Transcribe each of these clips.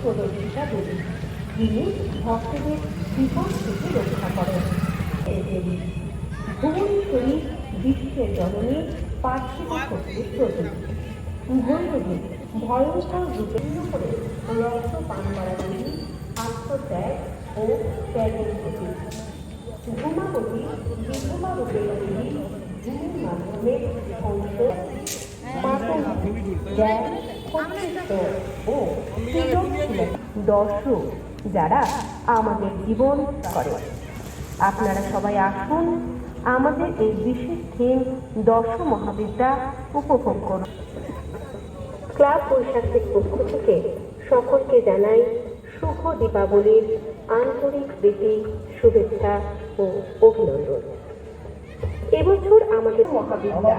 প্রদর্শিতা দেবী যিনি ভক্তদের বিপদ থেকে রক্ষা করেন দেবী ভুবনেশ্বরী বিশ্বের জননী পার্থিব শক্তির প্রতীক ভৈরবী ভয়ঙ্কর রূপে করে রক্ত পান করা দেবী আত্মত্যাগ ও ত্যাগের প্রতীক ধূমাবতী বিধবা রূপের দেবী ধূমের মাধ্যমে মাতাঙ্গী জ্ঞান কর্তৃত্ব ও দর্শক যারা আমাদের জীবন করে আপনারা সবাই আসুন আমাদের এই বিশেষ থিম দর্শ মহাবিদ্যা উপভোগ করুন। ক্লাব বৈশাখের পক্ষ থেকে সকলকে জানাই শুভ দীপাবলির আন্তরিক প্রীতি শুভেচ্ছা ও অভিনন্দন। এবছর আমাদের মহাবিদ্যা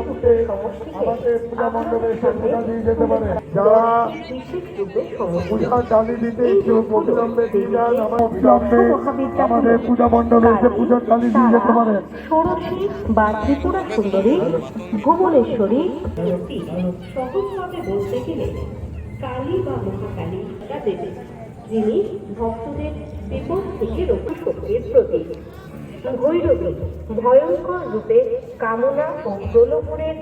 রূপের সমষ্টিকে যারা পূজা চালি দিতে বা ত্রিপুরা সুন্দরী ভুবনেশ্বরী সহজভাবে বলতে গেলে কালী বা মহাকালী যিনি ভক্তদের বিপদ থেকে রক্ষা শক্তির প্রতীক ভৈরবী ভয়ঙ্কর রূপে কামনা ও প্রলোভনের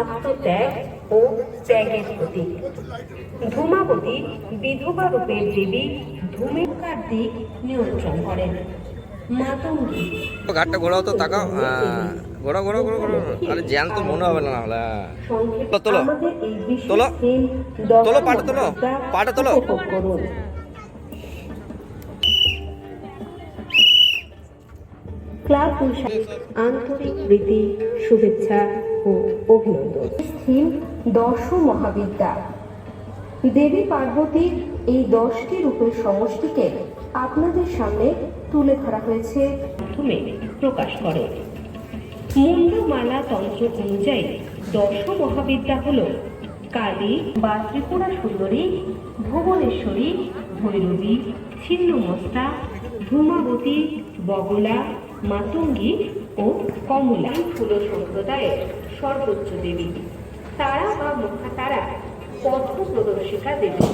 আত্মত্যাগ ও ত্যাগের প্রতীক ধূমাবতী বিধবা রূপের দেবী ধূমিকার দিক নিয়ন্ত্রণ করেন মাতঙ্গী ঘাটটা ঘোরাও তো তাকাও ঘোরা ঘোরা ঘোরা ঘোরা আরে জ্যান তো মনে হবে না নাহলে সংক্ষেপে তোলো। আমাদের এই বিশেষ তোলো। দিন তোলো, পাটা তোলো। পাটা তোলো। ক্লাব বৈশাখী আন্তরিক প্রীতি, শুভেচ্ছা ও অভিনন্দন। থিম দশ মহাবিদ্যা। দেবী পার্বতীর এই দশটি রূপের সমষ্টিকে আপনাদের সামনে তুলে ধরা হয়েছে। মাধ্যমে প্রকাশ করে। মুন্ডমালা তন্ত্র অনুযায়ী দশ মহাবিদ্যা হল কালী বা ত্রিপুরা সুন্দরী, ভুবনেশ্বরী ভৈরবী ছিন্নমস্তা ধূমাবতী, বগলা, মাতঙ্গী ও কমলা। ফুল সম্প্রদায়ের সর্বোচ্চ দেবী। তারা বা মহাতারা পথ প্রদর্শিকা দেবী,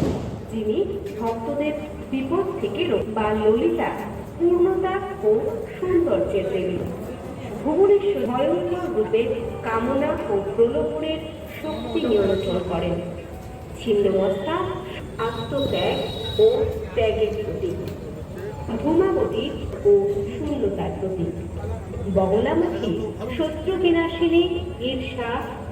যিনি ভক্তদের বিপদ থেকে বা ললিতা, পূর্ণতা ও সৌন্দর্যের দেবী। ভুবনেশ্বর ভয়ঙ্কর রূপে কামনা ও প্রলোভনের শক্তি নিয়ন্ত্রণ করেন। ছিন্নমস্তা, আত্মত্যাগ ও ত্যাগের প্রতীক। ধূমাবতী ও শূন্যতার প্রতীক। বগলামুখী শত্রু বিনাশিনী ঈর্ষা